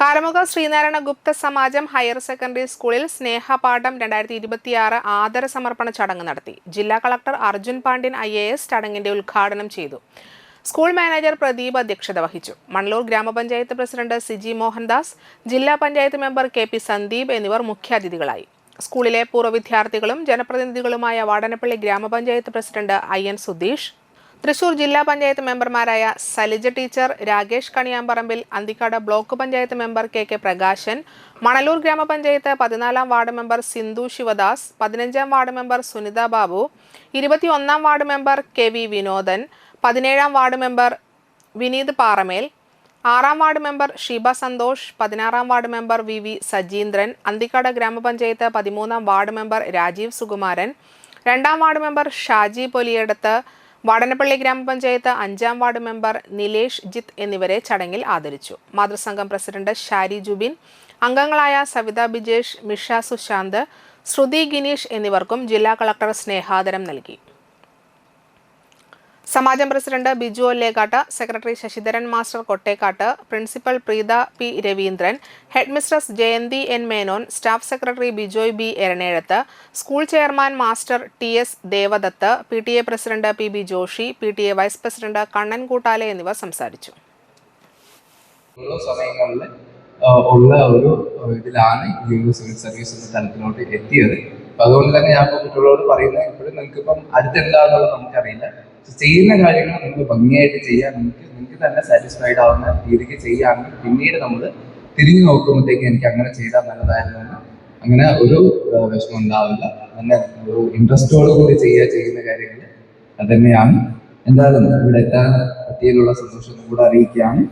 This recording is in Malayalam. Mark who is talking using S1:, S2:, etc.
S1: കാരമുക ശ്രീനാരായണ ഗുപ്ത സമാജം ഹയർ സെക്കൻഡറി സ്കൂളിൽ സ്നേഹപാഠം രണ്ടായിരത്തി ഇരുപത്തിയാറ് ആദര സമർപ്പണ ചടങ്ങ് നടത്തി. ജില്ലാ collector Arjun Pandian I A S ചടങ്ങിന്റെ ഉദ്ഘാടനം ചെയ്തു. സ്കൂൾ മാനേജർ പ്രദീപ് അധ്യക്ഷത വഹിച്ചു. മണ്ണൂർ ഗ്രാമപഞ്ചായത്ത് പ്രസിഡന്റ് സിജി മോഹൻദാസ് ജില്ലാ panchayat member K P Sandeep എന്നിവർ മുഖ്യാതിഥികളായി. സ്കൂളിലെ പൂർവ വിദ്യാർത്ഥികളും ജനപ്രതിനിധികളുമായ വാടനപ്പള്ളി ഗ്രാമപഞ്ചായത്ത് president I N Sudheesh Thrissur ജില്ലാ പഞ്ചായത്ത് മെമ്പർമാരായ Salija teacher Rakesh Kaniyamparambil Anthikad block panchayat member K K Prakashan Manalur ഗ്രാമപഞ്ചായത്ത് പതിനാലാം വാർഡ് മെമ്പർ സിന്ധു ശിവദാസ് പതിനഞ്ചാം വാർഡ് മെമ്പർ സുനിത ബാബു ഇരുപത്തിയൊന്നാം ward member K V Vinodan പതിനേഴാം വാർഡ് മെമ്പർ വിനീത് പാറമേൽ ആറാം വാർഡ് മെമ്പർ ഷീബ സന്തോഷ് പതിനാറാം ward member V V Sajeendran Anthikad ഗ്രാമപഞ്ചായത്ത് പതിമൂന്നാം വാർഡ് മെമ്പർ രാജീവ് സുകുമാരൻ രണ്ടാം വാർഡ് മെമ്പർ ഷാജി പൊലിയടത്ത് വാടനപ്പള്ളി ഗ്രാമപഞ്ചായത്ത് അഞ്ചാം വാർഡ് മെമ്പർ നിലേഷ് ജിത്ത് എന്നിവരെ ചടങ്ങിൽ ആദരിച്ചു. മാതൃസംഘം പ്രസിഡന്റ് ഷാരി ജുബിൻ അംഗങ്ങളായ സവിത ബിജേഷ് മിഷ സുശാന്ത് ശ്രുതി ഗിനീഷ് എന്നിവർക്കും ജില്ലാ കളക്ടർ സ്നേഹാദരം നൽകി. സമാജം president Biju Ollekkatt secretary Sasidharan master Kottekkatt principal Preetha P Raveendran head mistress Jayanthi N Menon staff secretary Bijoy B Eranezhath school chairman master T S Devadath P T A president P B Joshi P T A vice president Kannan Koottale എന്നിവർ സംസാരിച്ചു.
S2: സമയങ്ങളിൽ ഉള്ള ഒരു ഇതിലാണ് ഈ സിവിൽ സർവീസ് എന്ന തലത്തിലോട്ട് എത്തിയത്. അതുകൊണ്ട് തന്നെ ഞാൻ കുട്ടികളോട് പറയുന്നത് ഇപ്പോഴും നിങ്ങൾക്ക് ഇപ്പം അടുത്തെന്താന്നുള്ളത് നമുക്കറിയില്ല. ചെയ്യുന്ന കാര്യങ്ങൾ നമുക്ക് ഭംഗിയായിട്ട് ചെയ്യാൻ നമുക്ക് നിങ്ങൾക്ക് തന്നെ സാറ്റിസ്ഫൈഡ് ആവുന്ന രീതിക്ക് ചെയ്യുകയാണെങ്കിൽ പിന്നീട് നമ്മൾ തിരിഞ്ഞു നോക്കുമ്പോഴത്തേക്ക് എനിക്ക് അങ്ങനെ ചെയ്താൽ നല്ലതായിരുന്നു എന്ന് അങ്ങനെ ഒരു വിഷമം ഉണ്ടാവില്ല. തന്നെ ഒരു ഇൻട്രസ്റ്റോട് കൂടി ചെയ്യുക ചെയ്യുന്ന കാര്യങ്ങൾ അത് തന്നെയാണ്. എന്തായാലും ഇവിടെ എത്താൻ പറ്റിയതിലുള്ള സന്തോഷം കൂടെ അറിയിക്കുകയാണ്.